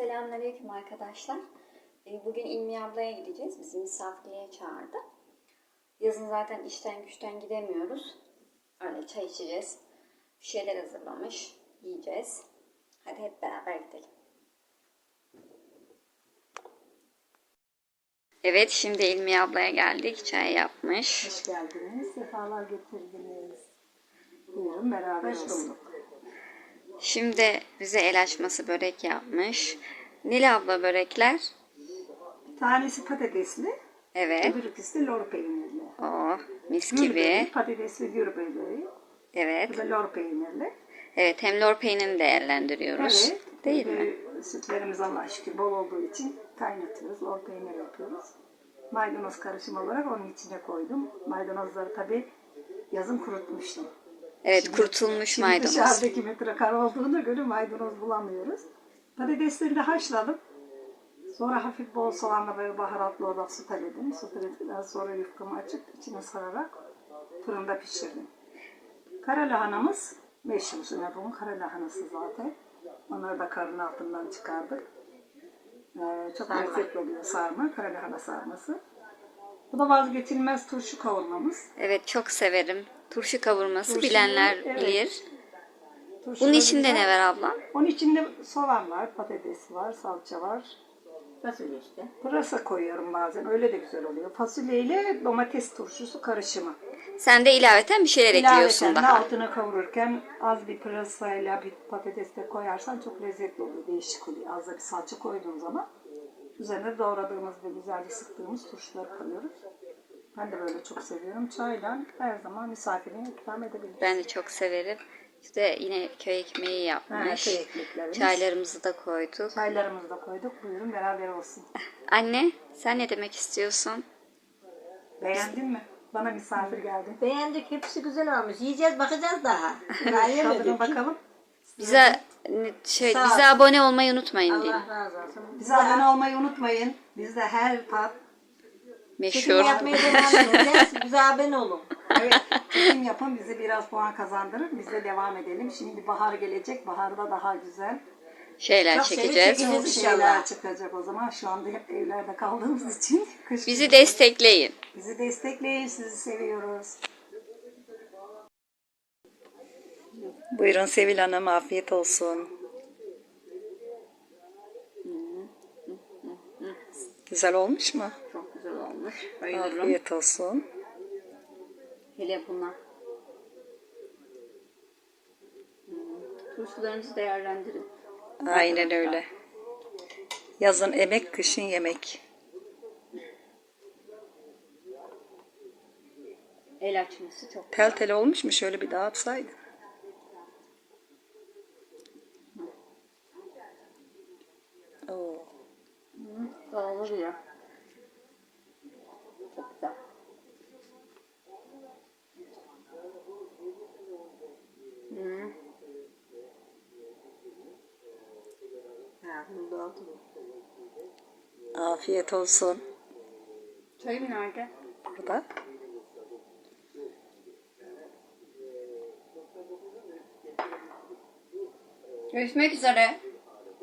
Selamünaleyküm arkadaşlar. Ee, Bugün İlmi ablaya gideceğiz. Bizi misafirliğe çağırdı. Yazın zaten işten güçten gidemiyoruz. Öyle çay içeceğiz. Bir şeyler hazırlamış. Yiyeceğiz. Hadi hep beraber gidelim. Evet şimdi İlmi ablaya geldik. Çay yapmış. Hoş geldiniz, sefalar getirdiniz. Buyurun beraber olsun. Şimdi bize el açması börek yapmış. Nil abla börekler. Tanesi patatesli, Evet. öbür ikisi de lor peynirli. Oh mis gibi. böreği, patatesli gül böreği, Evet. bu da lor peynirli. Evet hem lor peynirini değerlendiriyoruz. Evet. Değil bir mi? de Sütlerimiz Allah'a şükür bol olduğu için kaynatıyoruz, lor peynir yapıyoruz. Maydanoz karışımı olarak onun içine koydum. Maydanozları tabii yazın kurutmuştum. Evet kurtulmuş Şimdi maydanoz. dışarıdaki metrekare olduğuna göre maydanoz bulamıyoruz. Patatesleri de haşladım. Sonra hafif bol soğanla böyle baharatlı olarak soteledim. Soteledikten sonra yufkamı açıp içine sararak fırında pişirdim. Kara lahanamız meşhur Sünebum'un kara lahanası zaten. Onları da karın altından çıkardık. Ee, çok lezzetli oluyor sarma, kara lahana sarması. Bu da vazgeçilmez turşu kavurmamız. Evet çok severim. Turşu kavurması Turşu, bilenler evet. bilir. Turşu Bunun içinde ne var abla? Onun içinde soğan var, patates var, salça var. Fasulye işte. Pırasa koyuyorum bazen. Öyle de güzel oluyor. Fasulye ile domates turşusu karışımı. Sen de ilaveten bir şeyler ekliyorsun İlaveten de daha. altına kavururken az bir pırasayla bir patates de koyarsan çok lezzetli oluyor. Değişik oluyor. Az da bir salça koyduğun zaman üzerine doğradığımız ve güzelce sıktığımız turşuları koyuyoruz. Ben de böyle çok seviyorum. Çayla her zaman misafirine ikram edebiliriz. Ben de çok severim. İşte yine köy ekmeği Ha, yapmış. köy ekmeklerimiz. Çaylarımızı da koyduk. Çaylarımızı da koyduk. Buyurun beraber olsun. Anne sen ne demek istiyorsun? Beğendin mi? Bana misafir geldin. Beğendik. Hepsi güzel olmuş. Yiyeceğiz bakacağız daha. Daha Tadına yemedik. bakalım. Bize şey Sağ bize abone olmayı unutmayın. Allah razı olsun. Bize abone olmayı unutmayın. Bizde her tat Meşhur. Çekim yapmaya devam edeceğiz. Bize abone olun. Evet, çekim yapın bizi biraz puan kazandırır. Biz de devam edelim. Şimdi bahar gelecek. Baharda daha güzel. Şeyler Çok çekeceğiz. çekeceğiz. Çok inşallah. şeyler çıkacak o zaman. Şu anda hep evlerde kaldığımız için. Kış Bizi destekleyin. bizi destekleyin. Sizi seviyoruz. Buyurun Sevil Hanım. Afiyet olsun. Güzel olmuş mu? Çok güzel olmuş. Bayılırım. Afiyet olsun. Hele buna. Hmm. Turşularınızı değerlendirin. Aynen öyle. Yazın emek, kışın yemek. El açması çok Tel tel olmuş mu? Şöyle bir dağıtsaydın. Oo. Dağılır ya. Çok güzel. Hmm. Ha, bunu da aldım. Afiyet olsun. Çayım nerede? Burada. Görüşmek üzere.